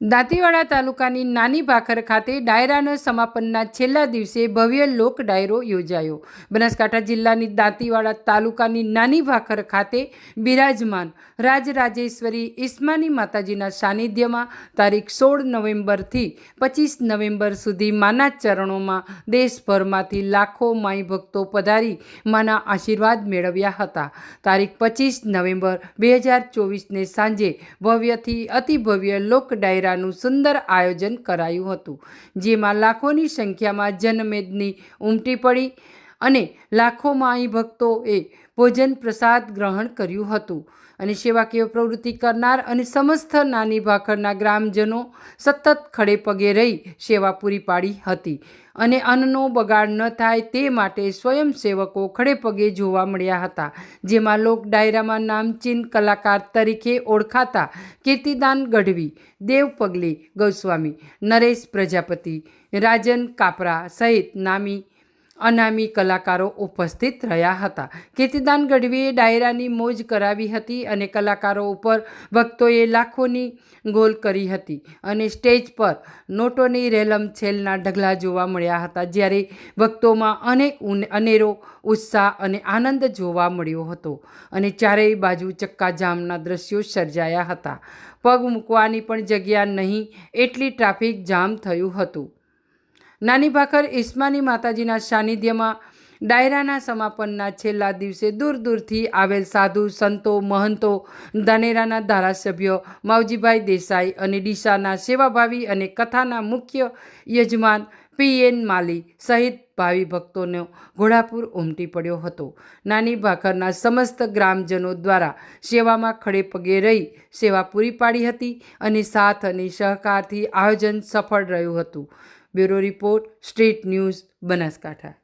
દાંતીવાડા તાલુકાની નાની ભાખર ખાતે ડાયરાના સમાપનના છેલ્લા દિવસે ભવ્ય લોક ડાયરો યોજાયો. બનાસકાંઠા જિલ્લાની દાંતીવાડા તાલુકાની નાની ભાખર ખાતે બિરાજમાન રાજરાજેશ્વરી ઈસ્માની માતાજીના સાનિધ્યમાં તારીખ સોળ નવેમ્બરથી પચીસ નવેમ્બર સુધી માના ચરણોમાં દેશભરમાંથી લાખો માઈ ભક્તો પધારી માના આશીર્વાદ મેળવ્યા હતા. તારીખ પચીસ નવેમ્બર બે હજાર ચોવીસને સાંજે ભવ્યથી અતિભવ્ય લોક લોક ડાયરાનું સુંદર આયોજન કરાયું હતું જેમાં લાખોની સંખ્યામાં જનમેદની ઉમટી પડી. અને લાખો માઈ ભક્તોએ ભોજન પ્રસાદ ગ્રહણ કર્યું હતું. અને સેવાકીય પ્રવૃત્તિ કરનાર અને સમસ્ત નાની ભાખરના ગ્રામજનો સતત ખડે પગે રહી સેવા પૂરી પાડી હતી. અને અન્નનો બગાડ ન થાય તે માટે સ્વયંસેવકો ખડે પગે જોવા મળ્યા હતા, જેમાં લોક ડાયરામાં નામચીન કલાકાર તરીકે ઓળખાતા કીર્તિદાન ગઢવી દેવ પગલે ગૌસ્વામી, નરેશ પ્રજાપતિ, રાજન કાપરા સહિત નામી અનામી કલાકારો ઉપસ્થિત રહ્યા હતા. કીર્તિદાન ગઢવીએ ડાયરાની મોજ કરાવી હતી અને કલાકારો ઉપર ભક્તોએ લાખોની ગોલ કરી હતી અને સ્ટેજ પર નોટોની રેલમ છેલના ઢગલા જોવા મળ્યા હતા, જ્યારે ભક્તોમાં અનેક અનેરો ઉત્સાહ અને આનંદ જોવા મળ્યો હતો અને ચારેય બાજુ ચક્કાજામના દ્રશ્યો સર્જાયા હતા. પગ મૂકવાની પણ જગ્યા નહીં, એટલી ટ્રાફિક જામ થયું હતું. નાની ભાખર ઈસ્માની માતાજીના સાનિધ્યમાં ડાયરાના સમાપનના છેલ્લા દિવસે દૂર દૂરથી આવેલ સાધુ, સંતો, મહંતો, ધાનેરાના ધારાસભ્ય માવજીભાઈ દેસાઈ અને ડીસાના સેવાભાવી અને કથાના મુખ્ય યજમાન પીએન માલી સહિત ભાવિ ભક્તોનો ઘોડાપુર ઉમટી પડ્યો હતો. નાની ભાખરના સમસ્ત ગ્રામજનો દ્વારા સેવામાં ખડે પગે રહી સેવા પૂરી પાડી હતી અને સાથ અને સહકારથી આયોજન સફળ રહ્યું હતું. Bureau report street news Banaskantha.